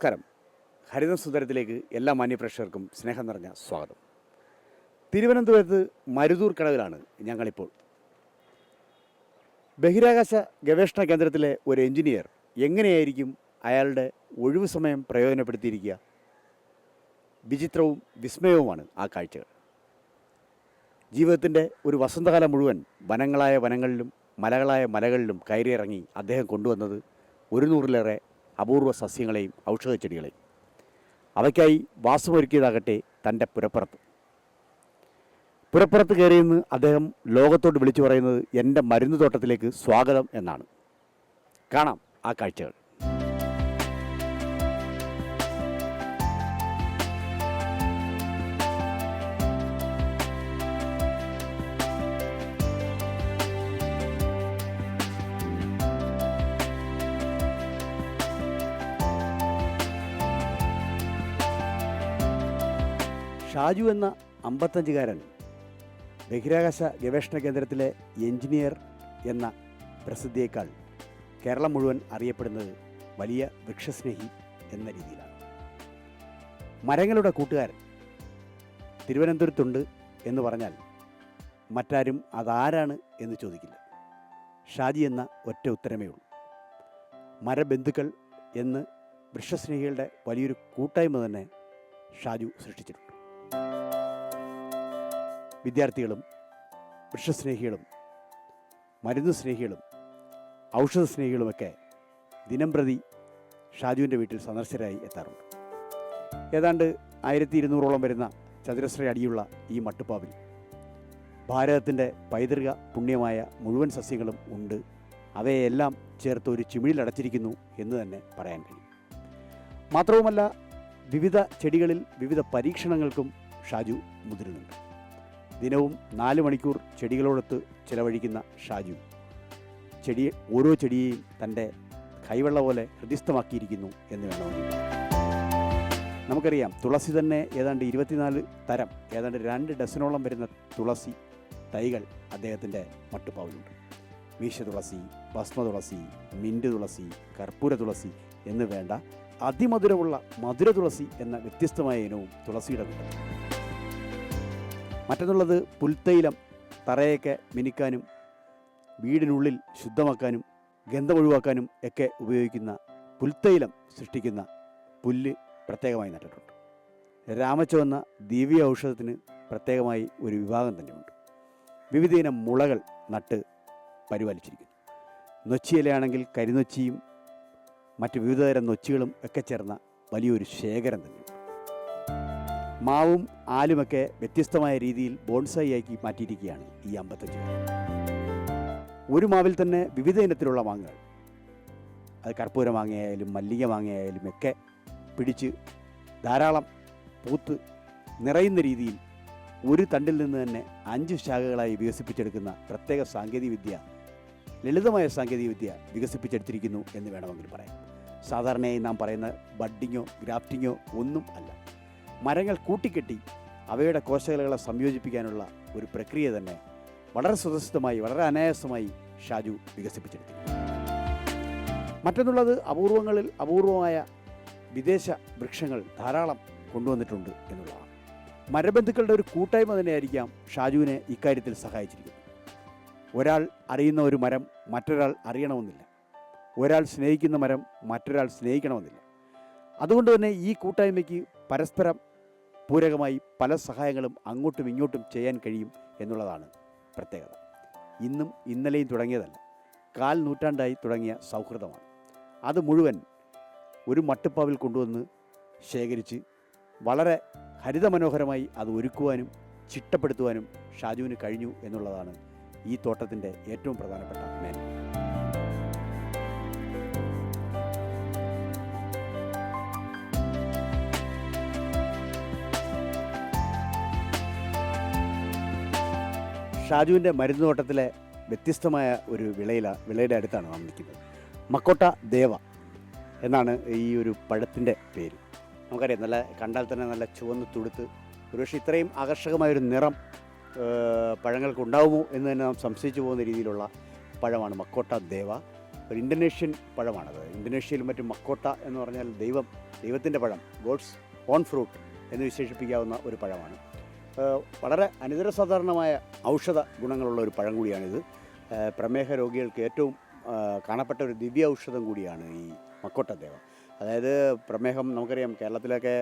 നമസ്കാരം. ഹരിത സുന്ദരത്തിലേക്ക് എല്ലാ മാന്യപ്രേക്ഷകർക്കും സ്നേഹം നിറഞ്ഞ സ്വാഗതം. തിരുവനന്തപുരത്ത് മരുതൂർ കടവിലാണ് ഞങ്ങളിപ്പോൾ. ബഹിരാകാശ ഗവേഷണ കേന്ദ്രത്തിലെ ഒരു എഞ്ചിനീയർ എങ്ങനെയായിരിക്കും അയാളുടെ ഒഴിവു സമയം പ്രയോജനപ്പെടുത്തിയിരിക്കുക? വിചിത്രവും വിസ്മയവുമാണ് ആ കാഴ്ചകൾ ജീവിതത്തിന്റെ ഒരു വസന്തകാലം മുഴുവൻ വനങ്ങളായ വനങ്ങളിലും മലകളായ മലകളിലും കയറിയിറങ്ങി അദ്ദേഹം കൊണ്ടുവന്നത് ഒരു നൂറിലേറെ അപൂർവ സസ്യങ്ങളെയും ഔഷധച്ചെടികളെയും. അവയ്ക്കായി വാസമൊരുക്കിയതാകട്ടെ തന്റെ പുരപ്പുറത്ത് പുരപ്പുറത്ത് കയറിയെന്ന് അദ്ദേഹം ലോകത്തോട് വിളിച്ചു പറയുന്നത് എന്റെ മരുന്ന് തോട്ടത്തിലേക്ക് സ്വാഗതം എന്നാണ്. കാണാം ആ കാഴ്ചകൾ. ഷാജു എന്ന അമ്പത്തഞ്ചുകാരൻ ബഹിരാകാശ ഗവേഷണ കേന്ദ്രത്തിലെ എഞ്ചിനീയർ എന്ന പ്രസിദ്ധിയേക്കാൾ കേരളം മുഴുവൻ അറിയപ്പെടുന്നത് വലിയ വൃക്ഷസ്നേഹി എന്ന രീതിയിലാണ്. മരങ്ങളുടെ കൂട്ടുകാരൻ തിരുവനന്തപുരത്തുണ്ട് എന്ന് പറഞ്ഞാൽ മറ്റാരും അതാരാണ് എന്ന് ചോദിക്കില്ല. ഷാജി എന്ന ഒറ്റ ഉത്തരമേ ഉള്ളൂ. മരബന്ധുക്കൾ എന്ന് വൃക്ഷസ്നേഹികളുടെ വലിയൊരു കൂട്ടായ്മ തന്നെ ഷാജു സൃഷ്ടിച്ചിട്ടുണ്ട്. വിദ്യാർത്ഥികളും വൃക്ഷസ്നേഹികളും മരുന്ന് സ്നേഹികളും ഔഷധ സ്നേഹികളുമൊക്കെ ദിനം പ്രതി ഷാജുവിന്റെ വീട്ടിൽ സന്ദർശകരായി എത്താറുണ്ട്. ഏതാണ്ട് ആയിരത്തി ഇരുന്നൂറോളം വരുന്ന ചതുരശ്ര അടിയുള്ള ഈ മട്ടുപ്പാവിൽ ഭാരതത്തിന്റെ പൈതൃക പുണ്യമായ മുഴുവൻ സസ്യങ്ങളും ഉണ്ട്. അവയെല്ലാം ചേർത്ത് ഒരു ചിമിഴിലടച്ചിരിക്കുന്നു എന്ന് തന്നെ പറയാൻ കഴിയും. മാത്രവുമല്ല വിവിധ ചെടികളിൽ വിവിധ പരീക്ഷണങ്ങൾക്കും ഷാജു മുതിരുന്നുണ്ട്. ദിനവും നാല് മണിക്കൂർ ചെടികളോടൊത്ത് ചിലവഴിക്കുന്ന ഷാജു. ചെടി ഓരോ ചെടിയെയും തന്റെ കൈവെള്ള പോലെ ഹൃദിസ്ഥമാക്കിയിരിക്കുന്നു എന്ന് വേണമെങ്കിൽ. നമുക്കറിയാം തുളസി തന്നെ ഏതാണ്ട് ഇരുപത്തിനാല് തരം ഏതാണ്ട് രണ്ട് ഡസനോളം വരുന്ന തുളസി തൈകൾ അദ്ദേഹത്തിന്റെ മട്ടുപ്പാവിലുണ്ട്. വീശ തുളസി ഭസ്മ തുളസി മിന്റ് തുളസി കർപ്പൂര തുളസി എന്ന് വേണ്ട അതിമധുരമുള്ള മധുര തുളസി എന്ന വ്യത്യസ്തമായ ഇനവും തുളസിയുടെ കൂട്ടത്തിൽ മറ്റൊന്നുള്ളത് പുൽത്തൈലം തറയൊക്കെ മിനിക്കാനും വീടിനുള്ളിൽ ശുദ്ധമാക്കാനും ഗന്ധം ഒഴിവാക്കാനും ഒക്കെ ഉപയോഗിക്കുന്ന പുൽത്തൈലം സൃഷ്ടിക്കുന്ന പുല്ല് പ്രത്യേകമായി നട്ടിട്ടുണ്ട്. രാമച്ചുവന്ന ദിവ്യ ഔഷധത്തിന് പ്രത്യേകമായി ഒരു വിഭാഗം തന്നെയുണ്ട്. വിവിധയിനം മുളകൾ നട്ട് പരിപാലിച്ചിരിക്കുന്നു. നൊച്ചിയിലയാണെങ്കിൽ കരിനൊച്ചിയും മറ്റ് വിവിധതരം നൊച്ചുകളും ഒക്കെ ചേർന്ന വലിയൊരു ശേഖരം തന്നെ. മാവും ആലുമൊക്കെ വ്യത്യസ്തമായ രീതിയിൽ ബോൺസായി ആക്കി മാറ്റിയിരിക്കുകയാണ് ഈ അമ്പത്തഞ്ച് ഒരു മാവിൽ തന്നെ വിവിധ ഇനത്തിലുള്ള മാങ്ങകൾ. അത് കർപ്പൂര മാങ്ങയായാലും മല്ലിക മാങ്ങയായാലും ഒക്കെ പിടിച്ച് ധാരാളം പൂത്ത് നിറയുന്ന രീതിയിൽ ഒരു തണ്ടിൽ നിന്ന് തന്നെ അഞ്ച് ശാഖകളായി വികസിപ്പിച്ചെടുക്കുന്ന പ്രത്യേക സാങ്കേതികവിദ്യ ലളിതമായ സാങ്കേതികവിദ്യ വികസിപ്പിച്ചെടുത്തിരിക്കുന്നു എന്ന് വേണമെങ്കിൽ പറയാം. സാധാരണയായി നാം പറയുന്ന ബഡ്ഡിങ്ങോ ഗ്രാഫ്റ്റിങ്ങോ ഒന്നും അല്ല. മരങ്ങൾ കൂട്ടിക്കെട്ടി അവയുടെ കോശകലകളെ സംയോജിപ്പിക്കാനുള്ള ഒരു പ്രക്രിയ തന്നെ വളരെ സ്വതസിദ്ധമായി വളരെ അനായാസമായി ഷാജു വികസിപ്പിച്ചെടുത്തു മറ്റൊന്നുള്ളത് അപൂർവങ്ങളിൽ അപൂർവമായ വിദേശ വൃക്ഷങ്ങൾ ധാരാളം കൊണ്ടുവന്നിട്ടുണ്ട് എന്നുള്ളതാണ്. മരബന്ധുക്കളുടെ ഒരു കൂട്ടായ്മ തന്നെയായിരിക്കാം ഷാജുവിനെ ഇക്കാര്യത്തിൽ സഹായിച്ചിരിക്കുന്നത്. ഒരാൾ അറിയുന്ന ഒരു മരം മറ്റൊരാൾ അറിയണമെന്നില്ല. ഒരാൾ സ്നേഹിക്കുന്ന മരം മറ്റൊരാൾ സ്നേഹിക്കണമെന്നില്ല. അതുകൊണ്ട് തന്നെ ഈ കൂട്ടായ്മയ്ക്ക് പരസ്പരം പൂരകമായി പല സഹായങ്ങളും അങ്ങോട്ടും ഇങ്ങോട്ടും ചെയ്യാൻ കഴിയും എന്നുള്ളതാണ് പ്രത്യേകത. ഇന്നും ഇന്നലെയും തുടങ്ങിയതല്ല കാൽ നൂറ്റാണ്ടായി തുടങ്ങിയ സൗഹൃദമാണ്. അത് മുഴുവൻ ഒരു മട്ടുപ്പാവിൽ കൊണ്ടുവന്ന് ശേഖരിച്ച് വളരെ ഹരിതമനോഹരമായി അത് ഒരുക്കുവാനും ചിട്ടപ്പെടുത്തുവാനും ഷാജുവിന് കഴിഞ്ഞു എന്നുള്ളതാണ് ഈ തോട്ടത്തിന്റെ ഏറ്റവും പ്രധാനപ്പെട്ട മേന്മ. ഷാജുവിന്റെ മരുന്ന് തോട്ടത്തിലെ വ്യത്യസ്തമായ ഒരു വിളയില വിളയുടെ അടുത്താണ് നാം നിൽക്കുന്നത്. മക്കോട്ട ദേവ എന്നാണ് ഈ ഒരു പഴത്തിന്റെ പേര്. നമുക്കറിയാം നല്ല കണ്ടാൽ തന്നെ നല്ല ചുവന്ന് തുടുത്ത് ഒരുപക്ഷെ ഇത്രയും ആകർഷകമായൊരു നിറം പഴങ്ങൾക്ക് ഉണ്ടാവുമോ എന്ന് തന്നെ നാം സംശയിച്ചു പോകുന്ന രീതിയിലുള്ള പഴമാണ് മക്കോട്ട ദേവ. ഒരു ഇന്തോനേഷ്യൻ പഴമാണത്. ഇന്തോനേഷ്യയിലും മറ്റും മക്കോട്ട എന്ന് പറഞ്ഞാൽ ദൈവം ദൈവത്തിന്റെ പഴം ഗോഡ്സ് ഓൺ ഫ്രൂട്ട് എന്ന് വിശേഷിപ്പിക്കാവുന്ന ഒരു പഴമാണ്. വളരെ അനിതര സാധാരണമായ ഔഷധ ഗുണങ്ങളുള്ള ഒരു പഴം കൂടിയാണിത്. പ്രമേഹ രോഗികൾക്ക് ഏറ്റവും കാണപ്പെട്ട ഒരു ദിവ്യ ഔഷധം കൂടിയാണ് ഈ മക്കോട്ടദേവ അതായത് പ്രമേഹം നമുക്കറിയാം കേരളത്തിലൊക്കെ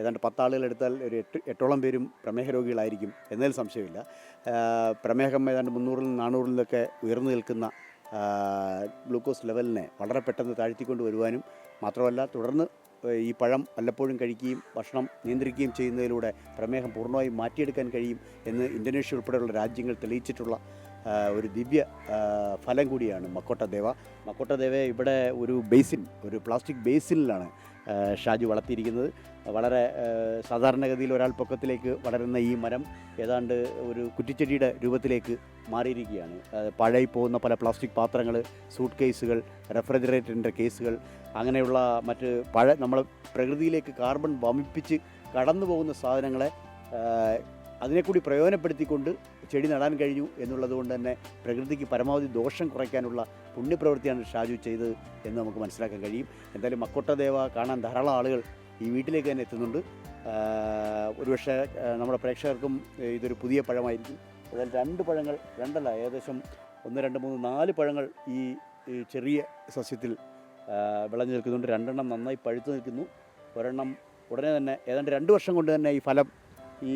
ഏതാണ്ട് പത്താളുകൾ എടുത്താൽ ഒരു എട്ട് എട്ടോളം പേരും പ്രമേഹ രോഗികളായിരിക്കും എന്നതിൽ സംശയമില്ല. പ്രമേഹം ഏതാണ്ട് മുന്നൂറിൽ നാനൂറിലൊക്കെ ഉയർന്നു നിൽക്കുന്ന ഗ്ലൂക്കോസ് ലെവലിനെ വളരെ പെട്ടെന്ന് താഴ്ത്തിക്കൊണ്ട് വരുവാനും മാത്രമല്ല തുടർന്ന് ഈ പഴം വല്ലപ്പോഴും കഴിക്കുകയും ഭക്ഷണം നിയന്ത്രിക്കുകയും ചെയ്യുന്നതിലൂടെ പ്രമേഹം പൂർണമായും മാറ്റിയെടുക്കാൻ കഴിയും എന്ന് ഇന്തോനേഷ്യ ഉൾപ്പെടെയുള്ള രാജ്യങ്ങൾ തെളിയിച്ചിട്ടുള്ള ഒരു ദിവ്യ ഫലം കൂടിയാണ് മക്കോട്ടദേവ മക്കോട്ടദേവ ഇവിടെ ഒരു ബേസിൻ ഒരു പ്ലാസ്റ്റിക് ബേസിനിലാണ് ഷാജു വളർത്തിയിരിക്കുന്നത്. വളരെ സാധാരണഗതിയിൽ ഒരാൾ പൊക്കത്തിലേക്ക് വളരുന്ന ഈ മരം ഏതാണ്ട് ഒരു കുറ്റിച്ചെടിയുടെ രൂപത്തിലേക്ക് മാറിയിരിക്കുകയാണ്. പഴയി പോകുന്ന പല പ്ലാസ്റ്റിക് പാത്രങ്ങൾ സൂട്ട് കേസുകൾ റെഫ്രിജറേറ്ററിന്റെ കേസുകൾ അങ്ങനെയുള്ള മറ്റ് പഴ നമ്മൾ പ്രകൃതിയിലേക്ക് കാർബൺ വമിപ്പിച്ച് കടന്നു പോകുന്ന സാധനങ്ങളെ അതിനെക്കൂടി അതിനെ കൂടി പ്രയോജനപ്പെടുത്തിക്കൊണ്ട് ചെടി നടാൻ കഴിഞ്ഞു എന്നുള്ളത് കൊണ്ട് തന്നെ പ്രകൃതിക്ക് പരമാവധി ദോഷം കുറയ്ക്കാനുള്ള പുണ്യപ്രവൃത്തിയാണ് ഷാജു ചെയ്തത് എന്ന് നമുക്ക് മനസ്സിലാക്കാൻ കഴിയും. എന്തായാലും മക്കോട്ടദേവ കാണാൻ ധാരാളം ആളുകൾ ഈ വീട്ടിലേക്ക് തന്നെ എത്തുന്നുണ്ട്. ഒരുപക്ഷെ നമ്മുടെ പ്രേക്ഷകർക്കും ഇതൊരു പുതിയ പഴമായിരിക്കും. അതായത് രണ്ട് പഴങ്ങൾ രണ്ടല്ല ഏകദേശം ഒന്ന് രണ്ട് മൂന്ന് നാല് പഴങ്ങൾ ഈ ചെറിയ സസ്യത്തിൽ വിളഞ്ഞു നിൽക്കുന്നുണ്ട്. രണ്ടെണ്ണം നന്നായി പഴുത്തു നിൽക്കുന്നു. ഒരെണ്ണം ഉടനെ തന്നെ ഏതാണ്ട് രണ്ട് വർഷം കൊണ്ട് തന്നെ ഈ ഫലം ഈ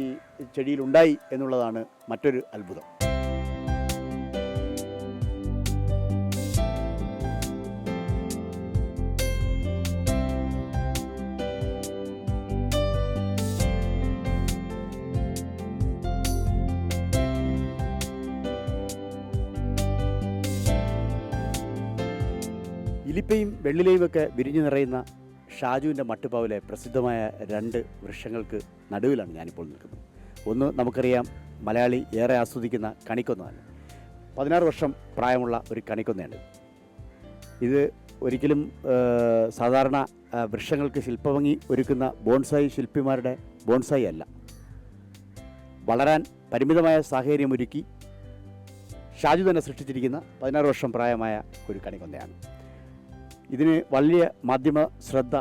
ചെടിയിലുണ്ടായി എന്നുള്ളതാണ് മറ്റൊരു അത്ഭുതം. ഇലിപ്പയും വെള്ളിലയും ഒക്കെ വിരിഞ്ഞു നിറയുന്ന ഷാജുവിന്റെ മട്ടുപ്പാവിലെ പ്രസിദ്ധമായ രണ്ട് വൃക്ഷങ്ങൾക്ക് നടുവിലാണ് ഞാനിപ്പോൾ നിൽക്കുന്നത്. ഒന്ന് നമുക്കറിയാം മലയാളി ഏറെ ആസ്വദിക്കുന്ന കണിക്കൊന്നതാണ് പതിനാറ് വർഷം പ്രായമുള്ള ഒരു കണിക്കൊന്നയാണ്. ഇത് ഒരിക്കലും സാധാരണ വൃക്ഷങ്ങൾക്ക് ശില്പഭംഗി ഒരുക്കുന്ന ബോൺസായി ശില്പിമാരുടെ ബോൺസായി അല്ല. വളരാൻ പരിമിതമായ സാഹചര്യമൊരുക്കി ഷാജു തന്നെ സൃഷ്ടിച്ചിരിക്കുന്ന പതിനാറ് വർഷം പ്രായമായ ഒരു കണിക്കൊന്നയാണ്. ഇതിന് വലിയ മാധ്യമ ശ്രദ്ധ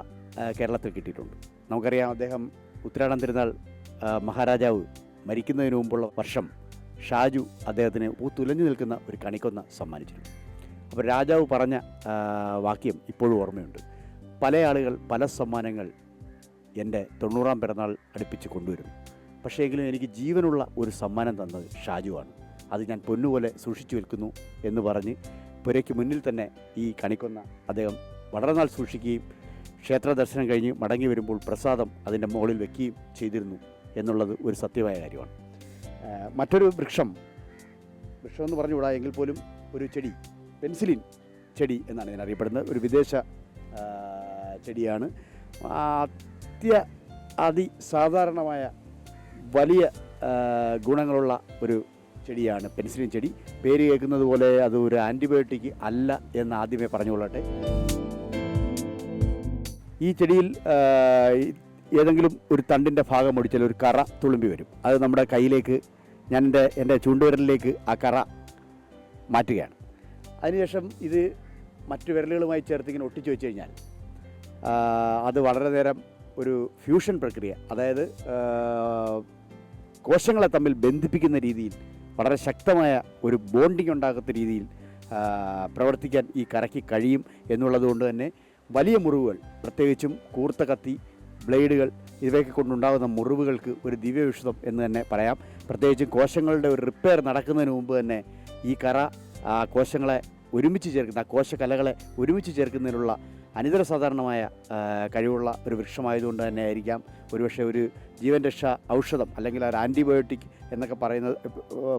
കേരളത്തിൽ കിട്ടിയിട്ടുണ്ട്. നമുക്കറിയാം അദ്ദേഹം ഉത്തരാടം തിരുനാൾ മഹാരാജാവ് മരിക്കുന്നതിന് മുമ്പുള്ള വർഷം ഷാജു അദ്ദേഹത്തിന് പൂത്തുലഞ്ഞു നിൽക്കുന്ന ഒരു കണിക്കൊന്ന സമ്മാനിച്ചിരുന്നു. അപ്പോൾ രാജാവ് പറഞ്ഞ വാക്യം ഇപ്പോഴും ഓർമ്മയുണ്ട്. പല ആളുകൾ പല സമ്മാനങ്ങൾ എന്റെ തൊണ്ണൂറാം പിറന്നാൾ അടുപ്പിച്ച് കൊണ്ടുവരുന്നു. പക്ഷേ എങ്കിലും എനിക്ക് ജീവനുള്ള ഒരു സമ്മാനം തന്നത് ഷാജുവാണ് അത് ഞാൻ പൊന്നുപോലെ സൂക്ഷിച്ചു വെക്കുന്നു എന്ന് പറഞ്ഞ് പുരയ്ക്ക് മുന്നിൽ തന്നെ ഈ കണിക്കൊന്ന അദ്ദേഹം വളരെ നാൾ സൂക്ഷിക്കുകയും ക്ഷേത്ര ദർശനം കഴിഞ്ഞ് മടങ്ങി വരുമ്പോൾ പ്രസാദം അതിന്റെ മുകളിൽ വെക്കുകയും ചെയ്തിരുന്നു എന്നുള്ളത് ഒരു സത്യമായ കാര്യമാണ്. മറ്റൊരു വൃക്ഷം വൃക്ഷം എന്ന് പറഞ്ഞുകൂടാ എങ്കിൽ പോലും ഒരു ചെടി പെൻസിലിൻ ചെടി എന്നാണ് ഞാൻ അറിയപ്പെടുന്നത്. ഒരു വിദേശ ചെടിയാണ്. അത്യ അതിസാധാരണമായ വലിയ ഗുണങ്ങളുള്ള ഒരു ചെടിയാണ് പെൻസിലിൻ ചെടി. പേര് കേൾക്കുന്നത് പോലെ അത് ഒരു ആന്റിബയോട്ടിക് അല്ല എന്ന് ആദ്യമേ പറഞ്ഞുകൊള്ളട്ടെ. ഈ ചെടിയിൽ ഏതെങ്കിലും ഒരു തണ്ടിന്റെ ഭാഗം ഒടിച്ചാൽ ഒരു കറ തുളുമ്പി വരും. അത് നമ്മുടെ കയ്യിലേക്ക് ഞാൻ എന്റെ എന്റെ ചൂണ്ടുവിരലിലേക്ക് ആ കറ മാറ്റുകയാണ്. അതിനുശേഷം ഇത് മറ്റു വിരലുകളുമായി ചേർത്ത് ഇങ്ങനെ ഒട്ടിച്ചു വെച്ച് കഴിഞ്ഞാൽ അത് വളരെ നേരം ഒരു ഫ്യൂഷൻ പ്രക്രിയ അതായത് കോശങ്ങളെ തമ്മിൽ ബന്ധിപ്പിക്കുന്ന രീതിയിൽ വളരെ ശക്തമായ ഒരു ബോണ്ടിങ് ഉണ്ടാക്കുന്ന രീതിയിൽ പ്രവർത്തിക്കാൻ ഈ കറയ്ക്ക് കഴിയും എന്നുള്ളതുകൊണ്ട് തന്നെ വലിയ മുറിവുകൾ പ്രത്യേകിച്ചും കൂർത്ത കത്തി ബ്ലേഡുകൾ ഇവയൊക്കെ കൊണ്ടുണ്ടാകുന്ന മുറിവുകൾക്ക് ഒരു ദിവ്യവിഷുതം എന്ന് തന്നെ പറയാം. പ്രത്യേകിച്ചും കോശങ്ങളുടെ ഒരു റിപ്പയർ നടക്കുന്നതിന് മുമ്പ് തന്നെ ഈ കറ കോശങ്ങളെ ഒരുമിച്ച് ചേർക്കുന്ന കോശകലകളെ ഒരുമിച്ച് ചേർക്കുന്നതിനുള്ള അനിതര സാധാരണമായ കഴിവുള്ള ഒരു വൃക്ഷമായതുകൊണ്ട് തന്നെ ആയിരിക്കാം ഒരുപക്ഷെ ഒരു ജീവൻ രക്ഷാ ഔഷധം അല്ലെങ്കിൽ ഒരു ആന്റിബയോട്ടിക് എന്നൊക്കെ പറയുന്നത്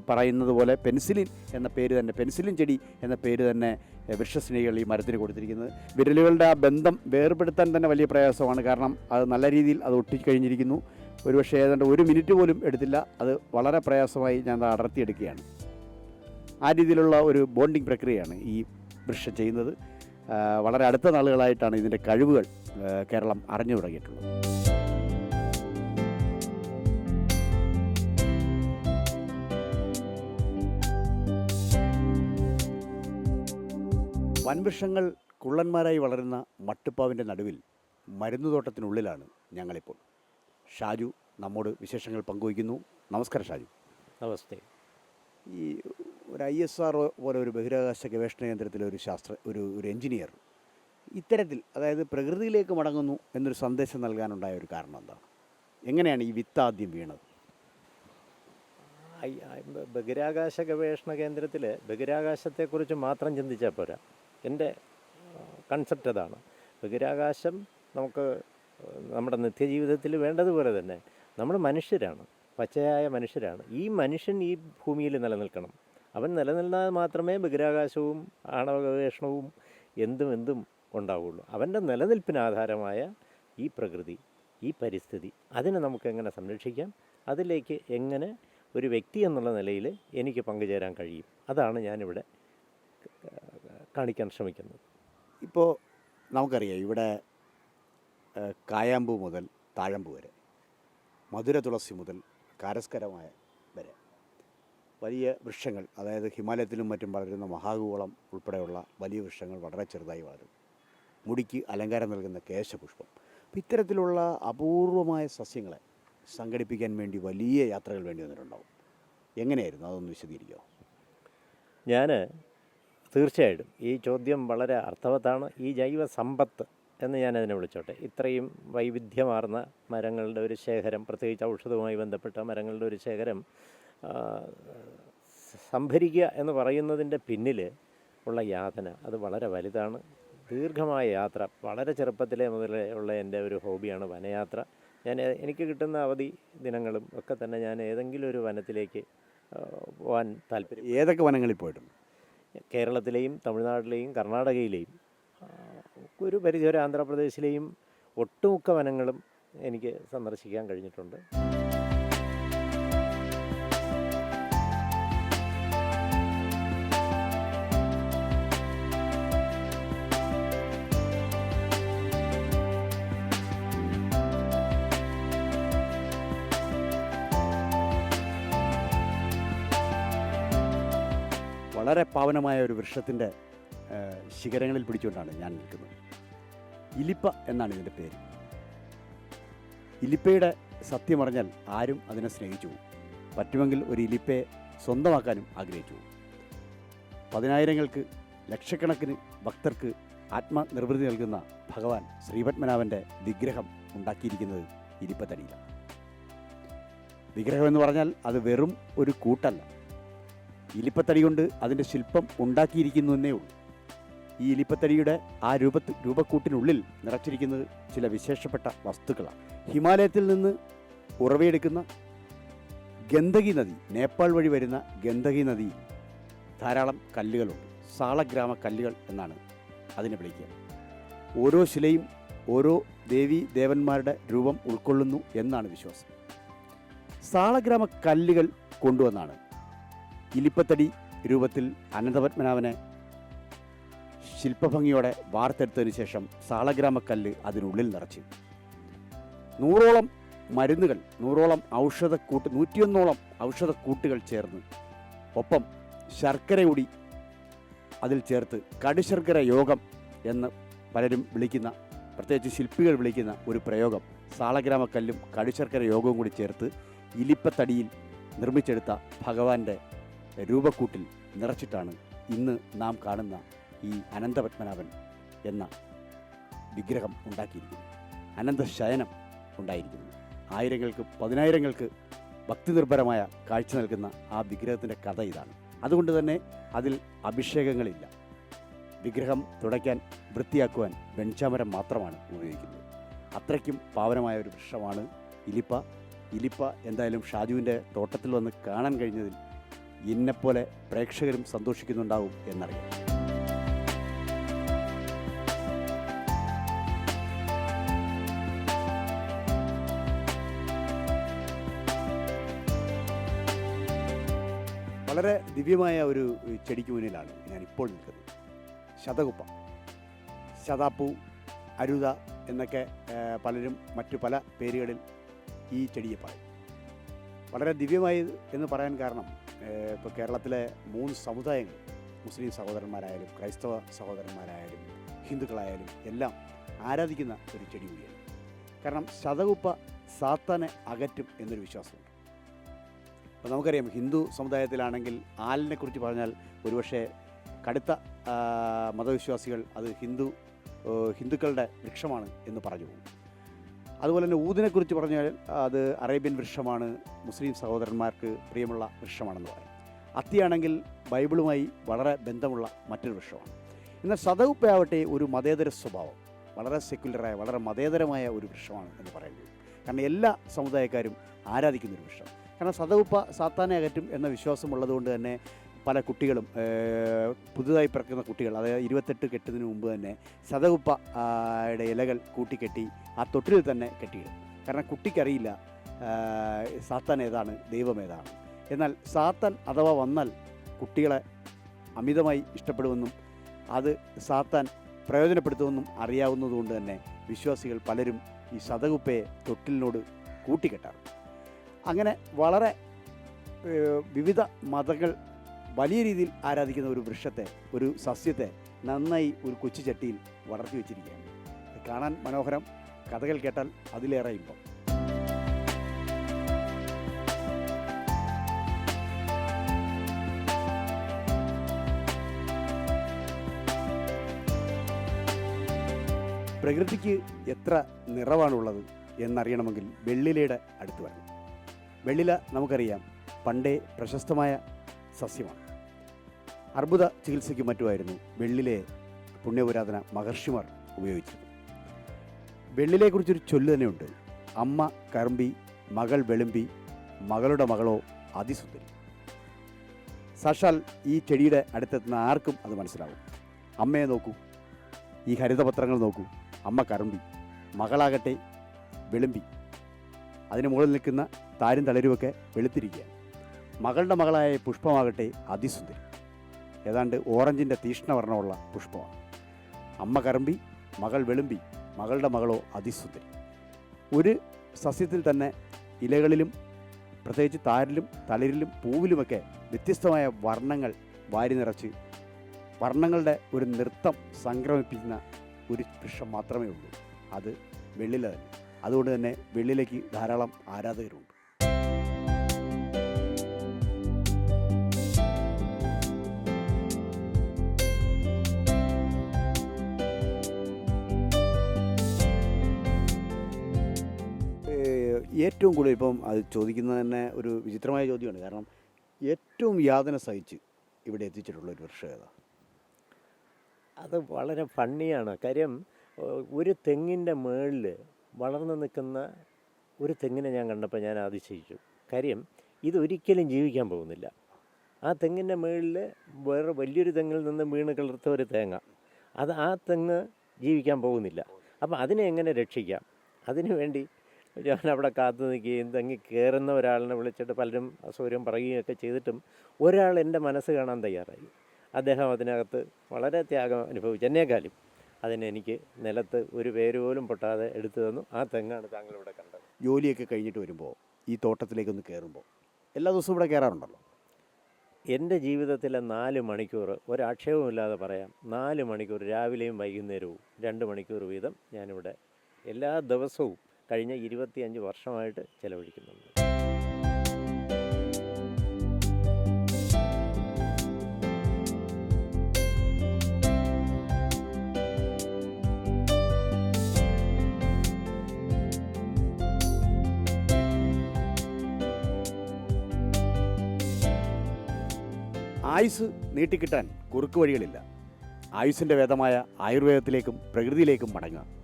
പറയുന്നത് പോലെ പെൻസിലിൻ എന്ന പേര് തന്നെ പെൻസിലിൻ ചെടി എന്ന പേര് തന്നെ വൃക്ഷസ്നേഹികൾ ഈ മരത്തിന് കൊടുത്തിരിക്കുന്നത്. വിരലുകളുടെ ആ ബന്ധം വേർപെടുത്താൻ തന്നെ വലിയ പ്രയാസമാണ്. കാരണം അത് നല്ല രീതിയിൽ അത് ഒട്ടിക്കഴിഞ്ഞിരിക്കുന്നു. ഒരുപക്ഷെ ഏതാണ്ട് ഒരു മിനിറ്റ് പോലും എടുത്തില്ല. അത് വളരെ പ്രയാസമായി ഞാൻ അത് അടർത്തിയെടുക്കുകയാണ്. ആ രീതിയിലുള്ള ഒരു ബോണ്ടിങ് പ്രക്രിയയാണ് ഈ വൃക്ഷം ചെയ്യുന്നത്. വളരെ അടുത്ത നാളുകളായിട്ടാണ് ഇതിന്റെ കഴിവുകൾ കേരളം അറിഞ്ഞു തുടങ്ങിയിട്ടുള്ളത്. വൻവൃക്ഷങ്ങൾ കുള്ളന്മാരായി വളരുന്ന മട്ടുപ്പാവിന്റെ നടുവിൽ മരുന്നുതോട്ടത്തിനുള്ളിലാണ് ഞങ്ങളിപ്പോൾ. ഷാജു നമ്മോട് വിശേഷങ്ങൾ പങ്കുവയ്ക്കുന്നു. നമസ്കാരം ഷാജു. നമസ്തേ. ഈ ഒരു ഐ എസ് ആർ പോലെ ഒരു ബഹിരാകാശ ഗവേഷണ കേന്ദ്രത്തിലെ ഒരു ശാസ്ത്ര ഒരു ഒരു എഞ്ചിനീയർ. ഇത്തരത്തിൽ അതായത് പ്രകൃതിയിലേക്ക് മടങ്ങുന്നു എന്നൊരു സന്ദേശം നൽകാനുണ്ടായ ഒരു കാരണം എന്താണ്? എങ്ങനെയാണ് ഈ വിത്ത് ആദ്യം വീണത് ബഹിരാകാശ ഗവേഷണ കേന്ദ്രത്തിൽ ബഹിരാകാശത്തെക്കുറിച്ച് മാത്രം ചിന്തിച്ചാൽ പോരാ. എന്റെ കൺസെപ്റ്റ് അതാണ്. ബഹിരാകാശം നമുക്ക് നമ്മുടെ നിത്യജീവിതത്തിൽ വേണ്ടതുപോലെ തന്നെ നമ്മൾ മനുഷ്യരാണ് പച്ചയായ മനുഷ്യരാണ്. ഈ മനുഷ്യൻ ഈ ഭൂമിയിൽ നിലനിൽക്കണം. അവൻ നിലനിന്നാൽ മാത്രമേ ബഹിരാകാശവും ആണവ ഗവേഷണവും എന്തും എന്തും ഉണ്ടാവുള്ളൂ. അവന്റെ നിലനിൽപ്പിന് ആധാരമായ ഈ പ്രകൃതി ഈ പരിസ്ഥിതി അതിനെ നമുക്ക് എങ്ങനെ സംരക്ഷിക്കാം? അതിലേക്ക് എങ്ങനെ ഒരു വ്യക്തി എന്നുള്ള നിലയിൽ എനിക്ക് പങ്കുചേരാൻ കഴിയും? അതാണ് ഞാനിവിടെ കാണിക്കാൻ ശ്രമിക്കുന്നത്. ഇപ്പോൾ നമുക്കറിയാം ഇവിടെ കായാമ്പു മുതൽ താഴമ്പു വരെ മധുര തുളസി മുതൽ കാരസ്കരമായ വലിയ വൃക്ഷങ്ങൾ അതായത് ഹിമാലയത്തിലും മറ്റും വളരുന്ന മഹാഗോളം ഉൾപ്പെടെയുള്ള വലിയ വൃക്ഷങ്ങൾ വളരെ ചെറുതായി വളരും. മുടിക്ക് അലങ്കാരം നൽകുന്ന കേശപുഷ്പം. അപ്പോൾ ഇത്തരത്തിലുള്ള അപൂർവമായ സസ്യങ്ങളെ സംഘടിപ്പിക്കാൻ വേണ്ടി വലിയ യാത്രകൾ വേണ്ടി വന്നിട്ടുണ്ടാവും. എങ്ങനെയായിരുന്നു? അതൊന്ന് വിശദീകരിക്കുമോ ഞാൻ തീർച്ചയായിട്ടും ഈ ചോദ്യം വളരെ അർത്ഥവത്താണ്. ഈ ജൈവ സമ്പത്ത് എന്ന് ഞാൻ അതിനെ വിളിച്ചോട്ടെ. ഇത്രയും വൈവിധ്യമാർന്ന മരങ്ങളുടെ ഒരു ശേഖരം പ്രത്യേകിച്ച് ഔഷധവുമായി ബന്ധപ്പെട്ട മരങ്ങളുടെ ഒരു ശേഖരം സംഭരിക്കുക എന്ന് പറയുന്നതിന്റെ പിന്നിൽ ഉള്ള യാതന അത് വളരെ വലുതാണ്. ദീർഘമായ യാത്ര വളരെ ചെറുപ്പത്തിലെ മുതലേ ഉള്ള എന്റെ ഒരു ഹോബിയാണ് വനയാത്ര. ഞാൻ എനിക്ക് കിട്ടുന്ന അവധി ദിനങ്ങളും ഒക്കെ തന്നെ ഞാൻ ഏതെങ്കിലും ഒരു വനത്തിലേക്ക് പോകാൻ താല്പര്യം ഏതൊക്കെ വനങ്ങളിൽ പോയിട്ടുണ്ട്? കേരളത്തിലെയും തമിഴ്നാട്ടിലെയും കർണാടകയിലെയും ഒരു പരിധിവരെ ആന്ധ്രാപ്രദേശിലെയും ഒട്ടുമുക്ക വനങ്ങളും എനിക്ക് സന്ദർശിക്കാൻ കഴിഞ്ഞിട്ടുണ്ട്. വളരെ പാവനമായ ഒരു വൃക്ഷത്തിന്റെ ശിഖരങ്ങളിൽ പിടിച്ചുകൊണ്ടാണ് ഞാൻ നിൽക്കുന്നത്. ഇലിപ്പ എന്നാണ് ഇതിന്റെ പേര്. ഇലിപ്പയുടെ സത്യമറിഞ്ഞാൽ ആരും അതിനെ സ്നേഹിച്ചു പറ്റുമെങ്കിൽ ഒരു ഇലിപ്പയെ സ്വന്തമാക്കാനും ആഗ്രഹിച്ചു പതിനായിരങ്ങൾക്ക് ലക്ഷക്കണക്കിന് ഭക്തർക്ക് ആത്മനിർവൃതി നൽകുന്ന ഭഗവാൻ ശ്രീപത്മനാഭന്റെ വിഗ്രഹം ഉണ്ടാക്കിയിരിക്കുന്നത് ഇരിപ്പത്തടിയിലാണ് വിഗ്രഹം എന്ന് പറഞ്ഞാൽ അത് വെറും ഒരു കൂട്ടല്ല. ഇലിപ്പത്തടി കൊണ്ട് അതിന്റെ ശില്പം ഉണ്ടാക്കിയിരിക്കുന്നു എന്നേ ഉള്ളൂ. ഈ ഇലിപ്പത്തടിയുടെ ആ രൂപത്ത് രൂപക്കൂട്ടിനുള്ളിൽ നിറച്ചിരിക്കുന്നത് ചില വിശേഷപ്പെട്ട വസ്തുക്കളാണ്. ഹിമാലയത്തിൽ നിന്ന് ഉറവയെടുക്കുന്ന ഗന്ദകി നദി നേപ്പാൾ വഴി വരുന്ന ഗന്ദകി നദി ധാരാളം കല്ലുകളുണ്ട്. സാളഗ്രാമ കല്ലുകൾ എന്നാണ് അതിനെ വിളിക്കുക. ഓരോ ശിലയും ഓരോ ദേവി ദേവന്മാരുടെ രൂപം ഉൾക്കൊള്ളുന്നു എന്നാണ് വിശ്വാസം. സാളഗ്രാമ കല്ലുകൾ കൊണ്ടുവന്നാണ് ഇലിപ്പത്തടി രൂപത്തിൽ അനന്തപത്മനാഭനെ ശില്പഭംഗിയോടെ വാർത്തെടുത്തതിന് ശേഷം സാളഗ്രാമക്കല്ല് അതിനുള്ളിൽ നിറച്ചു. നൂറോളം മരുന്നുകൾ നൂറോളം ഔഷധക്കൂട്ട് നൂറ്റിയൊന്നോളം ഔഷധക്കൂട്ടുകൾ ചേർന്ന് ഒപ്പം ശർക്കരയൂടി അതിൽ ചേർത്ത് കടുശർക്കര യോഗം എന്ന് പലരും വിളിക്കുന്ന പ്രത്യേകിച്ച് ശില്പികൾ വിളിക്കുന്ന ഒരു പ്രയോഗം സാളഗ്രാമക്കല്ലും കടുശർക്കര യോഗവും കൂടി ചേർത്ത് ഇലിപ്പത്തടിയിൽ നിർമ്മിച്ചെടുത്ത ഭഗവാന്റെ രൂപക്കൂട്ടിൽ നിറച്ചിട്ടാണ് ഇന്ന് നാം കാണുന്ന ഈ അനന്തപത്മനാഭൻ എന്ന വിഗ്രഹം ഉണ്ടാക്കിയിരിക്കുന്നു അനന്തശയനം ഉണ്ടായിരിക്കുന്നു ആയിരങ്ങൾക്ക് പതിനായിരങ്ങൾക്ക് ഭക്തി നിർഭരമായ കാഴ്ച നൽകുന്ന ആ വിഗ്രഹത്തിന്റെ കഥ ഇതാണ്. അതുകൊണ്ട് തന്നെ അതിൽ അഭിഷേകങ്ങളില്ല. വിഗ്രഹം തുടയ്ക്കാൻ വൃത്തിയാക്കുവാൻ വെഞ്ചാമരം മാത്രമാണ് ഉപയോഗിക്കുന്നത്. അത്രയ്ക്കും പാവനമായ ഒരു വൃക്ഷമാണ് ഇലിപ്പ. ഇലിപ്പ എന്തായാലും ഷാജുവിന്റെ തോട്ടത്തിൽ വന്ന് കാണാൻ കഴിഞ്ഞതിൽ എന്നെപ്പോലെ പ്രേക്ഷകരും സന്തോഷിക്കുന്നുണ്ടാവും എന്നറിയാം. വളരെ ദിവ്യമായ ഒരു ചെടിക്ക് മുന്നിലാണ് ഞാനിപ്പോൾ നിൽക്കുന്നത്. ശതകുപ്പ ശതാപ്പൂ അരുത എന്നൊക്കെ പലരും മറ്റു പല പേരുകളിൽ ഈ ചെടിയെ പറയും. വളരെ ദിവ്യമായത് എന്ന് പറയാൻ കാരണം ഇപ്പോൾ കേരളത്തിലെ മൂന്ന് സമുദായങ്ങൾ മുസ്ലിം സഹോദരന്മാരായാലും ക്രൈസ്തവ സഹോദരന്മാരായാലും ഹിന്ദുക്കളായാലും എല്ലാം ആരാധിക്കുന്ന ഒരു ചെടി കൂടിയാണ് കാരണം ശതകുപ്പ സാത്താനെ അകറ്റും എന്നൊരു വിശ്വാസമുണ്ട്. അപ്പോൾ നമുക്കറിയാം ഹിന്ദു സമുദായത്തിലാണെങ്കിൽ ആലിനെ കുറിച്ച് പറഞ്ഞാൽ ഒരുപക്ഷെ കടുത്ത മതവിശ്വാസികൾ അത് ഹിന്ദു ഹിന്ദുക്കളുടെ വൃക്ഷമാണ് എന്ന് പറഞ്ഞു പോകും. അതുപോലെ തന്നെ ഊതിനെക്കുറിച്ച് പറഞ്ഞാൽ അത് അറേബ്യൻ വൃക്ഷമാണ് മുസ്ലിം സഹോദരന്മാർക്ക് പ്രിയമുള്ള വൃക്ഷമാണെന്ന് പറയും. അത്തിയാണെങ്കിൽ ബൈബിളുമായി വളരെ ബന്ധമുള്ള മറ്റൊരു വൃക്ഷമാണ്. എന്നാൽ സതകുപ്പയാവട്ടെ ഒരു മതേതര സ്വഭാവം വളരെ സെക്യുലറായ വളരെ മതേതരമായ ഒരു വൃക്ഷമാണ് എന്ന് പറയുന്നത് കാരണം എല്ലാ സമുദായക്കാരും ആരാധിക്കുന്ന ഒരു വൃക്ഷം. കാരണം സതകുപ്പ സാത്താനെ അകറ്റും എന്ന വിശ്വാസമുള്ളതുകൊണ്ട് തന്നെ പല കുട്ടികളും പുതുതായി പിറക്കുന്ന കുട്ടികൾ അതായത് ഇരുപത്തെട്ട് കെട്ടുന്നതിന് മുമ്പ് തന്നെ സതകുപ്പയുടെ ഇലകൾ കൂട്ടിക്കെട്ടി ആ തൊട്ടിൽ തന്നെ കെട്ടിയിടും. കാരണം കുട്ടിക്കറിയില്ല സാത്താൻ ഏതാണ് ദൈവം ഏതാണ്. എന്നാൽ സാത്താൻ അഥവാ വന്നാൽ കുട്ടികളെ അമിതമായി ഇഷ്ടപ്പെടുമെന്നും അത് സാത്താൻ പ്രയോജനപ്പെടുത്തുമെന്നും അറിയാവുന്നതുകൊണ്ട് തന്നെ വിശ്വാസികൾ പലരും ഈ ശതകുപ്പയെ തൊട്ടിലിനോട് കൂട്ടിക്കെട്ടാറുണ്ട്. അങ്ങനെ വളരെ വിവിധ മതങ്ങൾ വലിയ രീതിയിൽ ആരാധിക്കുന്ന ഒരു വൃക്ഷത്തെ ഒരു സസ്യത്തെ നന്നായി ഒരു കൊച്ചു ചട്ടിയിൽ വളർത്തി വെച്ചിരിക്കുകയാണ്. കാണാൻ മനോഹരം കഥകൾ കേട്ടാൽ അതിലേറെ ഇമ്പം പ്രകൃതിക്ക് എത്ര നിറവാണുള്ളത് എന്നറിയണമെങ്കിൽ വെള്ളിലയുടെ അടുത്ത് വരണം. വെള്ളില നമുക്കറിയാം പണ്ടേ പ്രശസ്തമായ സസ്യമാണ്. അർബുദ ചികിത്സയ്ക്ക് മറ്റുമായിരുന്നു വെള്ളിലെ പുണ്യപുരാതന മഹർഷിമാർ ഉപയോഗിച്ചിരുന്നത് വെള്ളിലെക്കുറിച്ചൊരു ചൊല്ല് തന്നെയുണ്ട്. അമ്മ കറമ്പി മകൾ വെളുമ്പി മകളുടെ മകളോ അതിസുന്ദരി. സാക്ഷാൽ ഈ ചെടിയുടെ അടുത്തെത്തുന്ന ആർക്കും അത് മനസ്സിലാവും. അമ്മയെ നോക്കൂ. ഈ ഹരിതപത്രങ്ങൾ നോക്കൂ. അമ്മ കറമ്പി മകളാകട്ടെ വെളുമ്പി. അതിന് മുകളിൽ നിൽക്കുന്ന താരും തളരുമൊക്കെ വെളുത്തിരിക്കുകയാണ്. മകളുടെ മകളായ പുഷ്പമാകട്ടെ അതിസുന്ദരി. ഏതാണ്ട് ഓറഞ്ചിന്റെ തീഷ്ണവർണമുള്ള പുഷ്പമാണ്. അമ്മ കറമ്പി മകൾ വെളുമ്പി മകളുടെ മകളോ അതിസുന്ദരി. ഒരു സസ്യത്തിൽ തന്നെ ഇലകളിലും പ്രത്യേകിച്ച് താരിലും തളിരിലും പൂവിലുമൊക്കെ വ്യത്യസ്തമായ വർണങ്ങൾ വാരി നിറച്ച് വർണങ്ങളുടെ ഒരു നൃത്തം സംക്രമിപ്പിക്കുന്ന ഒരു വൃക്ഷം മാത്രമേ ഉള്ളൂ. അത് വെള്ളില തന്നെ അതുകൊണ്ട് തന്നെ വെള്ളിലേക്ക് ധാരാളം ആരാധകരുണ്ട്. ഏറ്റവും കൂടുതൽ ഇപ്പം അത് ചോദിക്കുന്നത് തന്നെ ഒരു വിചിത്രമായ ചോദ്യമാണ്. കാരണം ഏറ്റവും യാതന സഹിച്ച് ഇവിടെ എത്തിച്ചിട്ടുള്ള ഒരു വൃക്ഷം ഏതാ? അത് വളരെ ഫണ്ണിയാണ്. കാര്യം ഒരു തെങ്ങിന്റെ മേളിൽ വളർന്നു നിൽക്കുന്ന ഒരു തെങ്ങിനെ ഞാൻ കണ്ടപ്പോൾ ഞാൻ അതിശയിച്ചു. കാര്യം ഇതൊരിക്കലും ജീവിക്കാൻ പോകുന്നില്ല. ആ തെങ്ങിന്റെ മുകളിൽ വേറെ വലിയൊരു തെങ്ങിൽ നിന്ന് വീണ് കിളർത്ത ഒരു തേങ്ങ. അത് ആ തെങ്ങ് ജീവിക്കാൻ പോകുന്നില്ല. അപ്പോൾ അതിനെ എങ്ങനെ രക്ഷിക്കാം? അതിനു വേണ്ടി ഞാൻ അവിടെ കാത്തു നിൽക്കുകയും തങ്ങി കയറുന്ന ഒരാളിനെ വിളിച്ചിട്ട് പലരും അസൗകര്യം പറയുകയൊക്കെ ചെയ്തിട്ടും ഒരാൾ എന്റെ മനസ്സ് കാണാൻ തയ്യാറായി. അദ്ദേഹം അതിനകത്ത് വളരെ ത്യാഗം അനുഭവിച്ചു. എന്നേക്കാളും അതിനെനിക്ക് നിലത്ത് ഒരു പേര് പോലും പൊട്ടാതെ എടുത്തു തന്നു. ആ തെങ്ങാണ് താങ്കൾ ഇവിടെ കണ്ടത്. ജോലിയൊക്കെ കഴിഞ്ഞിട്ട് വരുമ്പോൾ ഈ തോട്ടത്തിലേക്ക് ഒന്ന് കയറുമ്പോൾ എല്ലാ ദിവസവും ഇവിടെ കയറാറുണ്ടല്ലോ? എന്റെ ജീവിതത്തിലെ നാല് മണിക്കൂർ ഒരാക്ഷേപമില്ലാതെ പറയാം. നാല് മണിക്കൂർ രാവിലെയും വൈകുന്നേരവും രണ്ട് മണിക്കൂർ വീതം ഞാനിവിടെ എല്ലാ ദിവസവും കഴിഞ്ഞ ഇരുപത്തിയഞ്ച് വർഷമായിട്ട് ചെലവഴിക്കുന്നുണ്ട്. ആയുസ് നീട്ടിക്കിട്ടാൻ കുറുക്ക് വഴികളില്ല. ആയുസിന്റെ വേദമായ ആയുർവേദത്തിലേക്കും പ്രകൃതിയിലേക്കും മടങ്ങുക.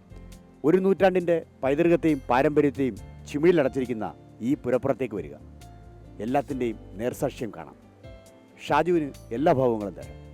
ഒരു നൂറ്റാണ്ടിന്റെ പൈതൃകത്തെയും പാരമ്പര്യത്തെയും ചിമിഴിലടച്ചിരിക്കുന്ന ഈ പുരപ്പുറത്തേക്ക് വരിക. എല്ലാത്തിന്റെയും നേർസാക്ഷ്യം കാണാം. ഷാജുവിന് എല്ലാ ഭാവങ്ങളും തരാം.